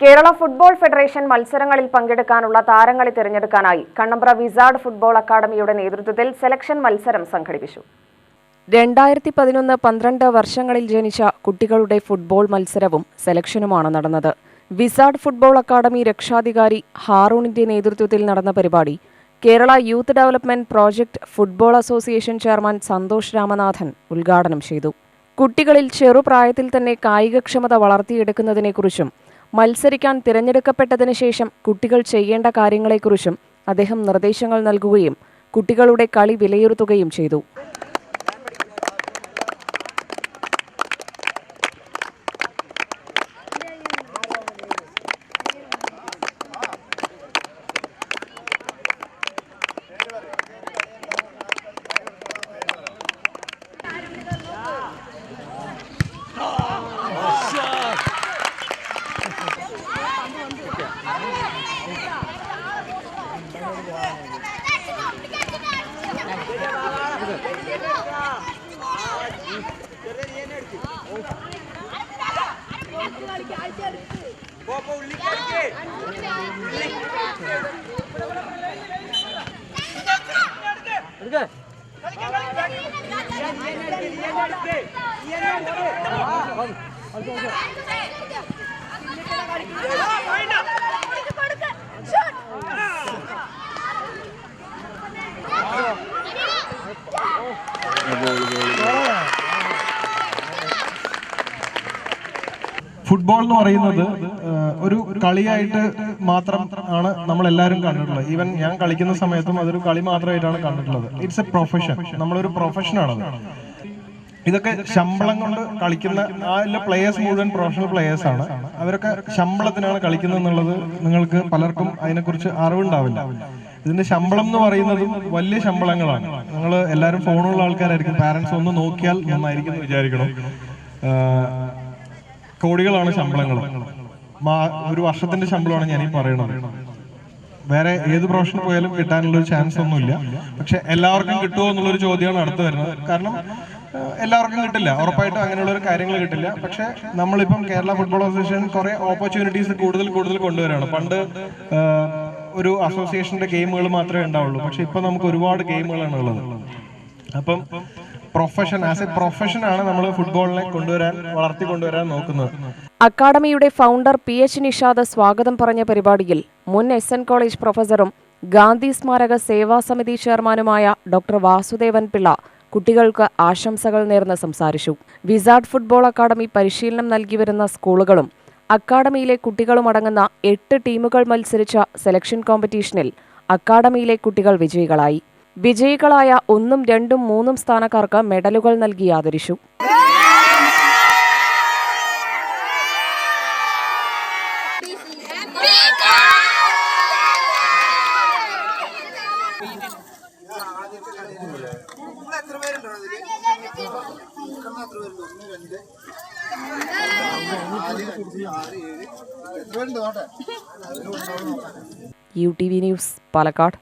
Kerala football federation മത്സരങ്ങളിൽ പങ്കെടുക്കാനുള്ള താരങ്ങളെ തിരഞ്ഞെടുക്കാനായി കണ്ണമ്പ്ര വിസാർഡ് ഫുട്ബോൾ അക്കാദമിയുടെ നേതൃത്വത്തിൽ സെലക്ഷൻ മത്സരം സംഘടിപ്പിച്ചു. രണ്ടായിരത്തി പതിനൊന്ന് പന്ത്രണ്ട് വർഷങ്ങളിൽ ജനിച്ച കുട്ടികളുടെ ഫുട്ബോൾ മത്സരവും സെലക്ഷനുമാണ് നടന്നത്. വിസാർഡ് ഫുട്ബോൾ അക്കാദമി രക്ഷാധികാരി ഹാറൂണിന്റെ നേതൃത്വത്തിൽ നടന്ന പരിപാടി Kerala youth development project football association chairman Santhosh Ramanathan ഉദ്ഘാടനം ചെയ്തു. കുട്ടികളിൽ ചെറുപ്രായത്തിൽ തന്നെ കായികക്ഷമത വളർത്തിയെടുക്കുന്നതിനെക്കുറിച്ചും മത്സരിക്കാൻ തിരഞ്ഞെടുക്കപ്പെട്ടതിന് ശേഷം കുട്ടികൾ ചെയ്യേണ്ട കാര്യങ്ങളെക്കുറിച്ചും അദ്ദേഹം നിർദ്ദേശങ്ങൾ നൽകുകയും കുട്ടികളുടെ കളി വിലയിരുത്തുകയും ചെയ്തു. போப்போ உள்ளிக்கு எடுக்க எடுக்க ഫുട്ബോൾ എന്ന് പറയുന്നത് ഒരു കളിയായിട്ട് മാത്രം ആണ് നമ്മൾ എല്ലാവരും കണ്ടിട്ടുള്ളത്. ഈവൻ ഞാൻ കളിക്കുന്ന സമയത്തും അതൊരു കളി മാത്രമായിട്ടാണ് കണ്ടിട്ടുള്ളത്. ഇറ്റ്സ് എ പ്രൊഫഷൻ നമ്മളൊരു പ്രൊഫഷനാണത് ഇതൊക്കെ ശമ്പളം കൊണ്ട് കളിക്കുന്ന ആ എല്ലാ പ്ലേയേഴ്സ് മുഴുവൻ പ്രൊഫഷണൽ പ്ലേയേഴ്സ് ആണ്. അവരൊക്കെ ശമ്പളത്തിനാണ് കളിക്കുന്നത് എന്നുള്ളത് നിങ്ങൾക്ക് പലർക്കും അതിനെക്കുറിച്ച് അറിവുണ്ടാവില്ല. ഇതിന്റെ ശമ്പളം എന്ന് പറയുന്നത് വലിയ ശമ്പളങ്ങളാണ്. നിങ്ങൾ എല്ലാവരും ഫോണുള്ള ആൾക്കാരായിരിക്കും. പാരന്റ്സ് ഒന്ന് നോക്കിയാൽ നന്നായിരിക്കും എന്ന് വിചാരിക്കണം. കോടികളാണ് ശമ്പളങ്ങൾ. ഒരു വർഷത്തിന്റെ ശമ്പളമാണ് ഞാൻ ഈ പറയുന്നത് വേറെ ഏത് പ്രൊഫഷന് പോയാലും കിട്ടാനുള്ള ഒരു ചാൻസ് ഒന്നുമില്ല. പക്ഷെ എല്ലാവർക്കും കിട്ടുമോ എന്നുള്ളൊരു ചോദ്യമാണ് അടുത്ത് വരുന്നത്. കാരണം എല്ലാവർക്കും കിട്ടില്ല. ഉറപ്പായിട്ടും അങ്ങനെയുള്ള ഒരു കാര്യങ്ങൾ കിട്ടില്ല. പക്ഷെ നമ്മളിപ്പം കേരള ഫുട്ബോൾ അസോസിയേഷൻ കുറെ ഓപ്പർച്യൂണിറ്റീസ് കൂടുതൽ കൂടുതൽ കൊണ്ടുവരാണ്. പണ്ട് ഒരു അസോസിയേഷന്റെ ഗെയിമുകൾ മാത്രമേ ഉണ്ടാവുള്ളൂ. പക്ഷെ ഇപ്പൊ നമുക്ക് ഒരുപാട് ഗെയിമുകളാണ് ഉള്ളത്. അപ്പം പ്രൊഫഷൻ ആസ് എ പ്രൊഫഷൻ ആണ് നമ്മൾ ഫുട്ബോളിനെ കൊണ്ടുവരാൻ വളർത്തി കൊണ്ടുവരാൻ നോക്കുന്നത്. അക്കാദമിയുടെ ഫൗണ്ടർ പി എച്ച് നിഷാദ് സ്വാഗതം പറഞ്ഞ പരിപാടിയിൽ മുൻ എസ് എൻ കോളേജ് പ്രൊഫസറും ഗാന്ധി സ്മാരക സേവാ സമിതി ചെയർമാനുമായ ഡോക്ടർ വാസുദേവൻ പിള്ള കുട്ടികൾക്ക് ആശംസകൾ നേർന്ന് സംസാരിച്ചു. വിസാർഡ് ഫുട്ബോൾ അക്കാദമി പരിശീലനം നൽകി വരുന്ന സ്കൂളുകളും അക്കാദമിയിലെ കുട്ടികളും അടങ്ങുന്ന എട്ട് ടീമുകൾ മത്സരിച്ച സെലക്ഷൻ കോമ്പറ്റീഷനിൽ അക്കാദമിയിലെ കുട്ടികൾ വിജയികളായി. വിജയികളായ ഒന്നും രണ്ടും മൂന്നും സ്ഥാനക്കാർക്ക് മെഡലുകൾ നൽകി ആദരിച്ചു. U T V news Palakkad.